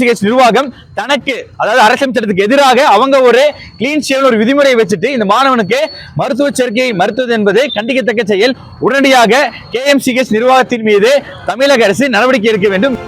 நிர்வாகம் தனக்கு அதாவது அரசியல் எதிராக அவங்க ஒரு கிளீன் ஷேவ் ஒரு விதிமுறையை வச்சுட்டு இந்த மாணவனுக்கு மருத்துவ சேர்க்கையை மறுத்தது என்பது கண்டிக்கத்தக்க செயல் உடனடியாக கேஎம்சிஎஸ் நிர்வாகத்தின் மீது தமிழக அரசு நடவடிக்கை எடுக்க வேண்டும்.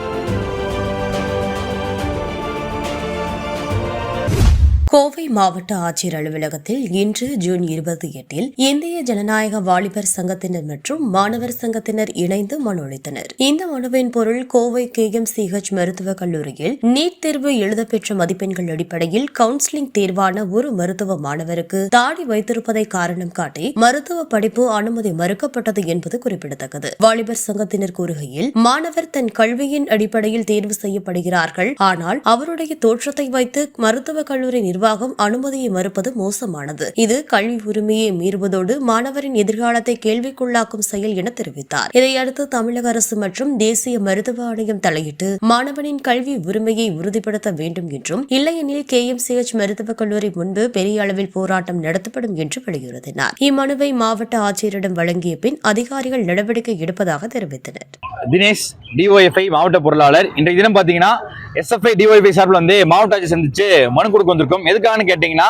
கோவை மாவட்ட ஆட்சியர் அலுவலகத்தில் இன்று ஜூன் இருபத்தி எட்டில் இந்திய ஜனநாயக வாலிபர் சங்கத்தினர் மற்றும் மாணவர் சங்கத்தினர் இணைந்து மனு அளித்தனர். இந்த மனுவின் பொருள் கோவை கே எம் சிஹெச் மருத்துவக் கல்லூரியில் நீட் தேர்வு எழுதப்பெற்ற மதிப்பெண்கள் அடிப்படையில் கவுன்சிலிங் தேர்வான ஒரு மருத்துவ மாணவருக்கு தாடி வைத்திருப்பதை காரணம் காட்டி மருத்துவ படிப்பு அனுமதி மறுக்கப்பட்டது என்பது குறிப்பிடத்தக்கது. வாலிபர் சங்கத்தினர் கூறுகையில் மாணவர் தன் கல்வியின் அடிப்படையில் தேர்வு செய்யப்படுகிறார்கள் ஆனால் அவருடைய தோற்றத்தை வைத்து மருத்துவக் கல்லூரி நிர்வாகம் அனுமதியை மறுப்பது மோசமானது. இது கல்வி உரிமையை மீறுவதோடு மாணவரின் எதிர்காலத்தை கேள்விக்குள்ளாக்கும் செயல் என தெரிவித்தார். இதையடுத்து தமிழக அரசு மற்றும் தேசிய மருத்துவ ஆணையம் தலையிட்டு மாணவனின் கல்வி உரிமையை உறுதிப்படுத்த வேண்டும் என்றும் இல்லையெனில் கே எம் சி எச் மருத்துவக் கல்லூரி முன்பு பெரிய அளவில் போராட்டம் நடத்தப்படும் என்று வலியுறுத்தினார். இம்மனுவை மாவட்ட ஆட்சியரிடம் வழங்கிய பின் அதிகாரிகள் நடவடிக்கை எடுப்பதாக தெரிவித்தனர். தினேஷ் டிஓஎஃப்ஐ மாவட்ட பொருளாளர் இன்றைய தினம் பார்த்தீங்கன்னா எஸ்எஃப்ஐ டிஒய்பி சார்பில் வந்து மாவட்ட ஆட்சி சந்திச்சு மனு கொடுக்க வந்திருக்கோம். எதுக்காகன்னு கேட்டிங்கன்னா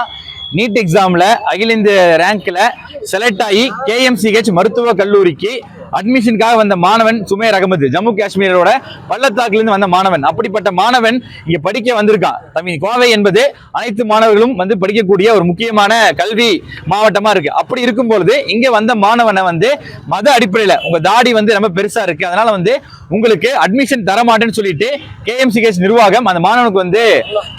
நீட் எக்ஸாமில் அகில இந்திய ரேங்க்ல செலக்ட் ஆகி கேஎம்சிஹெச் மருத்துவக் கல்லூரிக்கு அட்மிஷனுக்காக வந்த மாணவன் சுமேர் அகமது ஜம்மு காஷ்மீரோட பள்ளத்தாக்குலேருந்து வந்த மாணவன். அப்படிப்பட்ட மாணவன் இங்க படிக்க வந்திருக்கான். தமிழ் கோவை என்பது அனைத்து மாணவர்களும் வந்து படிக்கக்கூடிய ஒரு முக்கியமான கல்வி மாவட்டமா இருக்கு. அப்படி இருக்கும் பொழுது இங்க வந்த மாணவனை வந்து மத அடிப்படையில உங்க தாடி வந்து ரொம்ப பெருசா இருக்கு. அதனால வந்து உங்களுக்கு அட்மிஷன் தர மாட்டேன்னு சொல்லிட்டு கேஎம்சிகேஎஸ் நிர்வாகம் அந்த மாணவனுக்கு வந்து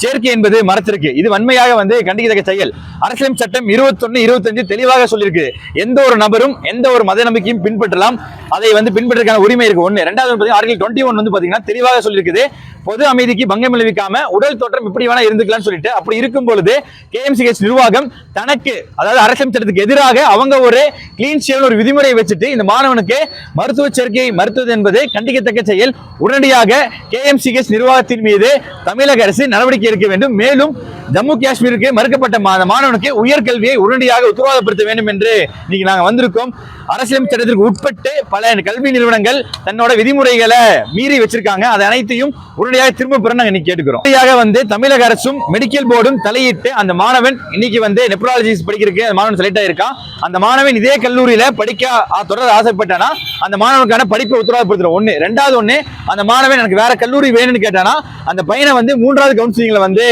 சேர்க்கை என்பது மறைச்சிருக்கு. இது வன்மையாக வந்து கண்டிக்கத்தக்க செயல். அரசியல் சட்டம் இருபத்தொன்னு இருபத்தஞ்சு தெளிவாக சொல்லியிருக்கு. எந்த ஒரு நபரும் எந்த ஒரு மத நம்பிக்கையும் பின்பற்றலாம். அதை வந்து பின்பற்றதுக்கான உரிமை இருக்கு. ஒன்று ரெண்டாவது ஆர்டிகல் டுவெண்ட்டி ஒன் வந்து பாத்தீங்கன்னா தெளிவாக சொல்லியிருக்குது. பொது அமைதிக்கு பங்கம் விளைவிக்காம உடல் தோற்றம் இப்படி வேணா இருந்துக்கலாம்னு சொல்லிட்டு அப்படி இருக்கும் பொழுது கேஎம்சிஹெச் நிர்வாகம் தனக்கு அதாவது அரசியல் சட்டத்துக்கு எதிராக அவங்க ஒரு கிளீன் ஷேவ் ஒரு விதிமுறையை வச்சுட்டு இந்த மாணவனுக்கு மருத்துவ சேர்க்கையை மறுத்தது என்பது கண்டிக்கத்தக்க செயல். உடனடியாக கேஎம்சிஹெச் நிர்வாகத்தின் மீது தமிழக அரசு நடவடிக்கை எடுக்க வேண்டும். மேலும் ஜம்மு காஷ்மீருக்கு மறுக்கப்பட்ட மாணவனுக்கு உயர்கல்வியை உடனடியாக உத்தரவாதப்படுத்த வேண்டும் என்று இன்னைக்கு நாங்க வந்திருக்கோம். அரசியல் சட்டத்திற்கு உட்பட்டு பல கல்வி நிறுவனங்கள் தன்னோட விதிமுறைகளை மீறி வச்சிருக்காங்க. அதை அனைத்தையும் உடனடியாக திரும்ப பெற நாங்கள் இன்னைக்கு கேட்டுக்கிறோம். உடனடியாக வந்து தமிழக அரசும் மெடிக்கல் போர்டும் தலையிட்டு அந்த மாணவன் இன்னைக்கு வந்து நெப்ராலஜிஸ்ட் படிக்கிறதுக்கு அந்த மாணவன் செலக்ட் ஆயிருக்கான் அந்த மாணவன் இதே கல்லூரியில படிக்க தொடர ஆசைப்பட்டானா? அந்த மாணவனுக்கான படிப்பை உத்தரவாதப்படுத்துறோம் ஒன்று ரெண்டாவது ஒன்று அந்த மாணவன் எனக்கு வேற கல்லூரி வேணும்னு கேட்டானா? அந்த பையனை வந்து மூன்றாவது கவுன்சிலிங்ல வந்து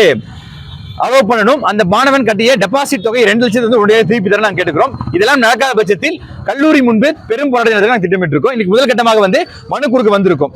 அலோவ் பண்ணணும். அந்த மாணவன் கட்டிய டெபாசிட் தொகை ரெண்டு லட்சத்து வந்து உடனடியாக திருப்பி தர நாங்கள் கேட்டுக்கிறோம். இதெல்லாம் நடக்காத பட்சத்தில் கல்லூரி முன்பு பெரும் போராட்டம் நாங்கள் திட்டமிட்டிருக்கோம். இன்னைக்கு முதல் கட்டமாக வந்து மனு கொடுக்க வந்திருக்கோம்.